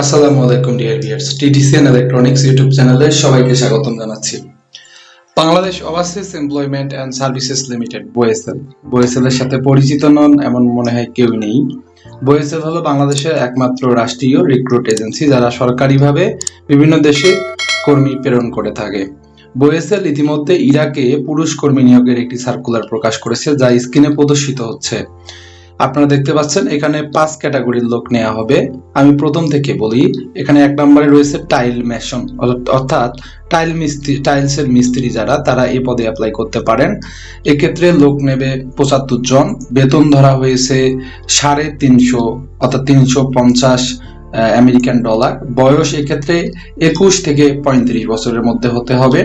আসসালামু আলাইকুম dear viewers TTCN electronics YouTube চ্যানেলে সবাইকে স্বাগতম জানাচ্ছি। Bangladesh overseas employment and services limited BOESL BOESL এর সাথে পরিচিত নন, এমন মনে হয় কেউ নেই। বোয়েসেল হলো বাংলাদেশের একমাত্র রাষ্ট্রীয় রিক্রুট এজেন্সি যারা সরকারিভাবে বিভিন্ন দেশে কর্মী প্রেরণ করে থাকে। বোয়েসেল ইতিমধ্যে ইরাকে পুরুষ কর্মী নিয়োগের একটি সার্কুলার প্রকাশ করেছে, যা স্ক্রিনে প্রদর্শিত হচ্ছে। আপনারা দেখতে পাচ্ছেন, এখানে পাঁচ ক্যাটাগরির লোক নেওয়া হবে। আমি প্রথম থেকে বলি, এখানে এক নম্বরে রয়েছে টাইল মেশন, অর্থাৎ টাইল মিস্ত্রি, টাইলসের মিস্ত্রি যারা, তারা এই পদে অ্যাপ্লাই করতে পারেন। এক্ষেত্রে লোক নেবে পঁচাত্তর জন, বেতন ধরা হয়েছে সাড়ে তিনশো, অর্থাৎ তিনশো পঞ্চাশ আমেরিকান ডলার বয়স এক্ষেত্রে একুশ থেকে পঁয়ত্রিশ বছরের মধ্যে হতে হবে।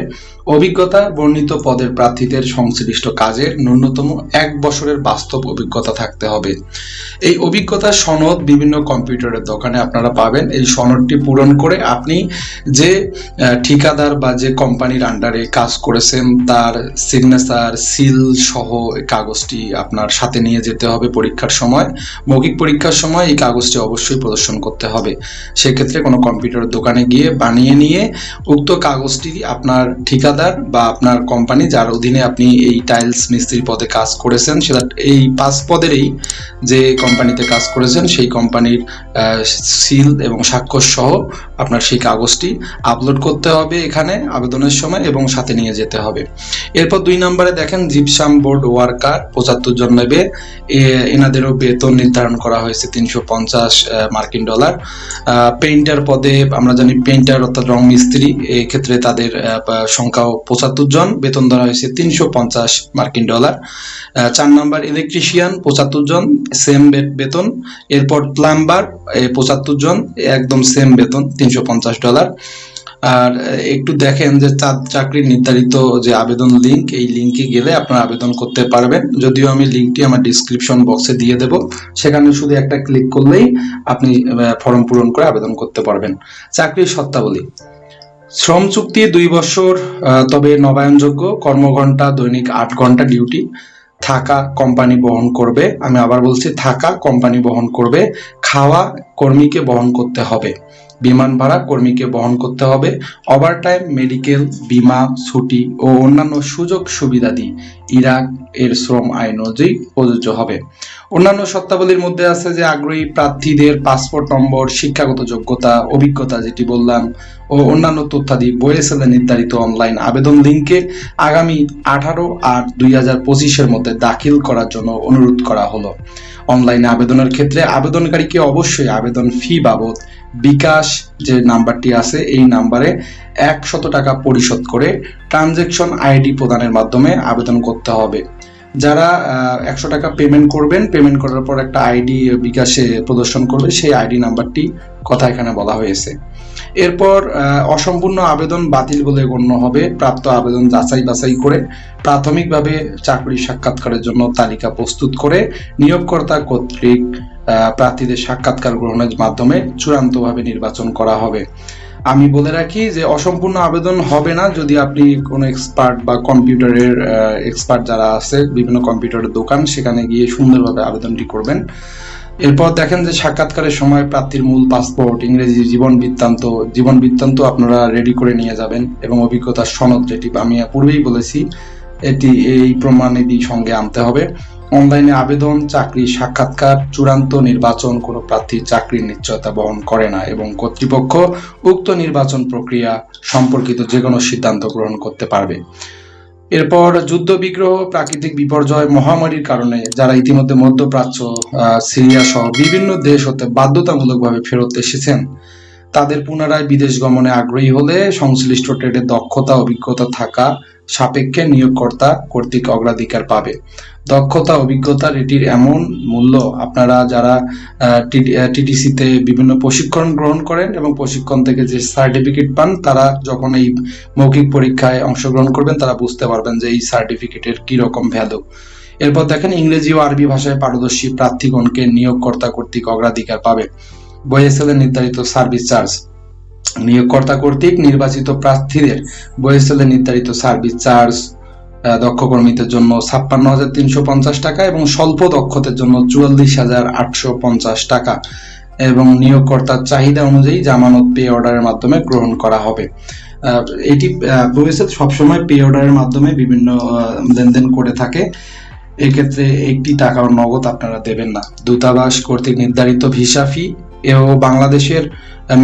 অভিজ্ঞতা বর্ণিত পদের প্রার্থীদের সংশ্লিষ্ট কাজের ন্যূনতম এক বছরের বাস্তব অভিজ্ঞতা থাকতে হবে। এই অভিজ্ঞতা সনদ বিভিন্ন কম্পিউটারের দোকানে আপনারা পাবেন। এই সনদটি পূরণ করে আপনি যে ঠিকাদার বা যে কোম্পানির আন্ডারে কাজ করেছেন, তার সিগনেচার সিল সহ কাগজটি আপনার সাথে নিয়ে যেতে হবে পরীক্ষার সময়। মৌখিক পরীক্ষার সময় এই কাগজটি অবশ্যই প্রদর্শন করতে হবে। সেক্ষেত্রে কোনো কম্পিউটার দোকানে গিয়ে বানিয়ে নিয়ে উক্ত কাগজটি আপনার ঠিকাদার বা আপনার কোম্পানি যার অধীনে আপনি এই টাইলস মিস্ত্রি পদে কাজ করেছেন, সেটা এই পাঁচ পদেরই যে কোম্পানিতে কাজ করেছেন, সেই কোম্পানির সিল এবং স্বাক্ষর সহ আপনার সেই কাগজটি আপলোড করতে হবে এখানে আবেদনের সময় এবং সাথে নিয়ে যেতে হবে। এরপর দুই নম্বরে দেখেন, জিপসাম বোর্ড ওয়ার্কার পঁচাত্তর জন নেবে। এনাদেরও বেতন নির্ধারণ করা হয়েছে তিনশো পঞ্চাশ মার্কিন ডলার। পেইন্টার পদে আমরা জানি পেইন্টার অর্থাৎ রং মিস্ত্রি ক্ষেত্রে তাদের সংখ্যাও পঁচাত্তর জন। বেতন ধরা হয়েছে তিনশো পঞ্চাশ মার্কিন ডলার। চার নাম্বার ইলেকট্রিশিয়ান পঁচাত্তর জন সেম বেতন। এরপর প্লাম্বার পঁচাত্তর জন, একদম সেম বেতন, তিনশো পঞ্চাশ ডলার। আর একটু দেখেন যে চাকরির নির্ধারিত যে আবেদন লিংক এই লিংকে গেলে আপনারা আবেদন করতে পারবেন। যদিও আমি লিংকটি আমার ডিসক্রিপশন বক্সে দিয়ে দেব। সেখানে শুধু একটা ক্লিক করলেই আপনি ফর্ম পূরণ করে আবেদন করতে পারবেন। চাকরির শর্তাবলী। শ্রম চুক্তি দুই বছর তবে নবায়নযোগ্য। কর্মঘন্টা দৈনিক আট ঘণ্টা ডিউটি থাকা কোম্পানি বহন করবে। আমি আবার বলছি, থাকা কোম্পানি বহন করবে। খাওয়া কর্মীকে বহন করতে হবে। বিমান ভাড়া কর্মীকে বহন করতে হবে ওভারটাইম মেডিকেল বিমা, ছুটি ও অন্যান্য সুযোগ সুবিধাদি ইরাক এর শ্রম আইন অনুযায়ী প্রযোজ্য হবে। অন্যান্য শর্তাবলীর মধ্যে আছে যে, আগ্রহী প্রার্থীদের পাসপোর্ট নম্বর, শিক্ষাগত যোগ্যতা, অভিজ্ঞতা যেটি বললাম, ও অন্যান্য তথ্যাদি বইয়েসেলে নির্ধারিত অনলাইন আবেদন লিঙ্কে আগামী আঠারো আট দুই হাজার পঁচিশের মধ্যে দাখিল করার জন্য অনুরোধ করা হলো। অনলাইনে আবেদনের ক্ষেত্রে আবেদনকারীকে অবশ্যই আবেদন ফি বাবদ বিকাশ যে নাম্বারটি আছে, এই নাম্বারে একশত টাকা পরিশোধ করে ট্রানজেকশন আইডি প্রদানের মাধ্যমে আবেদন করতে হবে। যারা একশো টাকা পেমেন্ট করবেন পেমেন্ট করার পর একটা আইডি বিকাশে প্রদর্শন করবে, সেই আইডি নাম্বারটি কথা এখানে বলা হয়েছে। এরপর অসম্পূর্ণ আবেদন বাতিল বলে গণ্য হবে। প্রাপ্ত আবেদন যাচাই বাছাই করে প্রাথমিকভাবে চাকরি সাক্ষাৎকারের জন্য তালিকা প্রস্তুত করে নিয়োগকর্তা কর্তৃক প্রার্থীদের সাক্ষাৎকার গ্রহণের মাধ্যমে চূড়ান্তভাবে নির্বাচন করা হবে। আমি বলে রাখি যে অসম্পূর্ণ আবেদন হবে না যদি আপনি কোনো এক্সপার্ট বা কম্পিউটারের এক্সপার্ট যারা আছে, বিভিন্ন কম্পিউটারের দোকান, সেখানে গিয়ে সুন্দরভাবে আবেদনটি করবেন। এরপর দেখেন যে সাক্ষাৎকারের সময় প্রার্থীর মূল পাসপোর্ট, ইংরেজি জীবন বৃত্তান্ত জীবন বৃত্তান্ত আপনারা রেডি করে নিয়ে যাবেন এবং অভিজ্ঞতার সনদ যেটি আমি পূর্বেই বলেছি, এটি এই প্রমাণিতি সঙ্গে আনতে হবে। অনলাইনে আবেদন, চাকরি সাক্ষাৎকার, চূড়ান্ত নির্বাচন, কোনো প্রার্থীর চাকরির নিশ্চয়তা বহন করে না এবং কর্তৃপক্ষ উক্ত নির্বাচন প্রক্রিয়া সম্পর্কিত যে কোনো সিদ্ধান্ত গ্রহণ করতে পারবে। এরপর যুদ্ধ বিগ্রহ, প্রাকৃতিক বিপর্যয়, মহামারীর কারণে যারা ইতিমধ্যে মধ্যপ্রাচ্য সিরিয়া সহ বিভিন্ন দেশ হতে বাধ্যতামূলকভাবে ফেরত এসেছেন, তাদের পুনরায় বিদেশ গমনে আগ্রহী হলে সংশ্লিষ্ট ট্রেডের দক্ষতা, অভিজ্ঞতা থাকা সাপেক্ষে নিয়োগকর্তা কর্তৃক অগ্রাধিকার পাবে। দক্ষতা, অভিজ্ঞতা এটির এমন মূল্য আপনারা যারা টিটিসিতে বিভিন্ন প্রশিক্ষণ গ্রহণ করেন এবং প্রশিক্ষণ থেকে যে সার্টিফিকেট পান, তারা যখন এই মৌখিক পরীক্ষায় অংশগ্রহণ করবেন, তারা বুঝতে পারবেন যে এই সার্টিফিকেটের কি রকম ভ্যালু। এরপর দেখেন, ইংরেজি ও আরবি ভাষায় পারদর্শী প্রার্থীগণকে নিয়োগকর্তা কর্তৃক অগ্রাধিকার পাবে। বইএসএল নির্ধারিত সার্ভিস চার্জ। নিয়োগকর্তা কর্তৃক নির্বাচিত প্রার্থীদের বইএসএল নির্ধারিত সার্ভিস চার্জ দক্ষ কর্মীদের জন্য ছাপ্পান্ন হাজার তিনশো পঞ্চাশ টাকা এবং স্বল্প দক্ষতার জন্য চুয়াল্লিশ হাজার আটশো পঞ্চাশ টাকা এবং নিয়োগকর্তার চাহিদা অনুযায়ী জামানত পে অর্ডারের মাধ্যমে গ্রহণ করা হবে। এটি ভবিষ্যৎ সবসময় পে অর্ডারের মাধ্যমে বিভিন্ন লেনদেন করে থাকে। এক্ষেত্রে একটি টাকাও নগদ আপনারা দেবেন না। দূতাবাস কর্তৃক নির্ধারিত ভিসা ফি ও বাংলাদেশের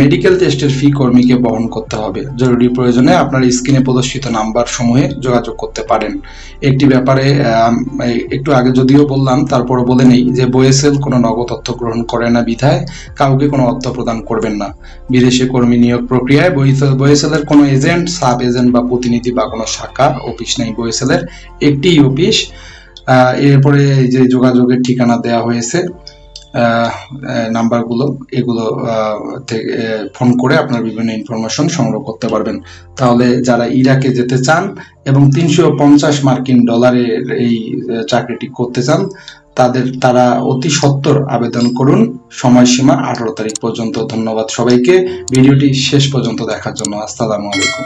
মেডিকেল টেস্টের ফি কর্মীকে বহন করতে হবে। জরুরি প্রয়োজনে আপনার স্ক্রিনে প্রদর্শিত নাম্বার সমূহে যোগাযোগ করতে পারেন। একটি ব্যাপারে একটু আগে যদিও বললাম তারপরে বলে নেই যে বয়েসেল কোনো নগদ অর্থ গ্রহণ করে না বিধায় কাউকে কোনো অর্থ প্রদান করবেন না। বিদেশি কর্মী নিয়োগ প্রক্রিয়ায় বয়েসেল বয়েসেলের কোনো এজেন্ট, সাব এজেন্ট বা প্রতিনিধি বা কোনো শাখা, অফিস নেই বয়েসেলের একটি অফিস এরপরে যে যোগাযোগের ঠিকানা দেওয়া হয়েছে নাম্বারগুলো, এগুলো থেকে ফোন করে আপনার বিভিন্ন ইনফরমেশন সংগ্রহ করতে পারবেন। তাহলে যারা ইরাকে যেতে চান এবং তিনশো পঞ্চাশ মার্কিন ডলারের এই চাকরিটি করতে চান, তাদের, তারা অতি সত্বর আবেদন করুন। সময়সীমা আঠারো তারিখ পর্যন্ত। ধন্যবাদ সবাইকে। ভিডিওটি শেষ পর্যন্ত দেখার জন্য। আসসালামু আলাইকুম।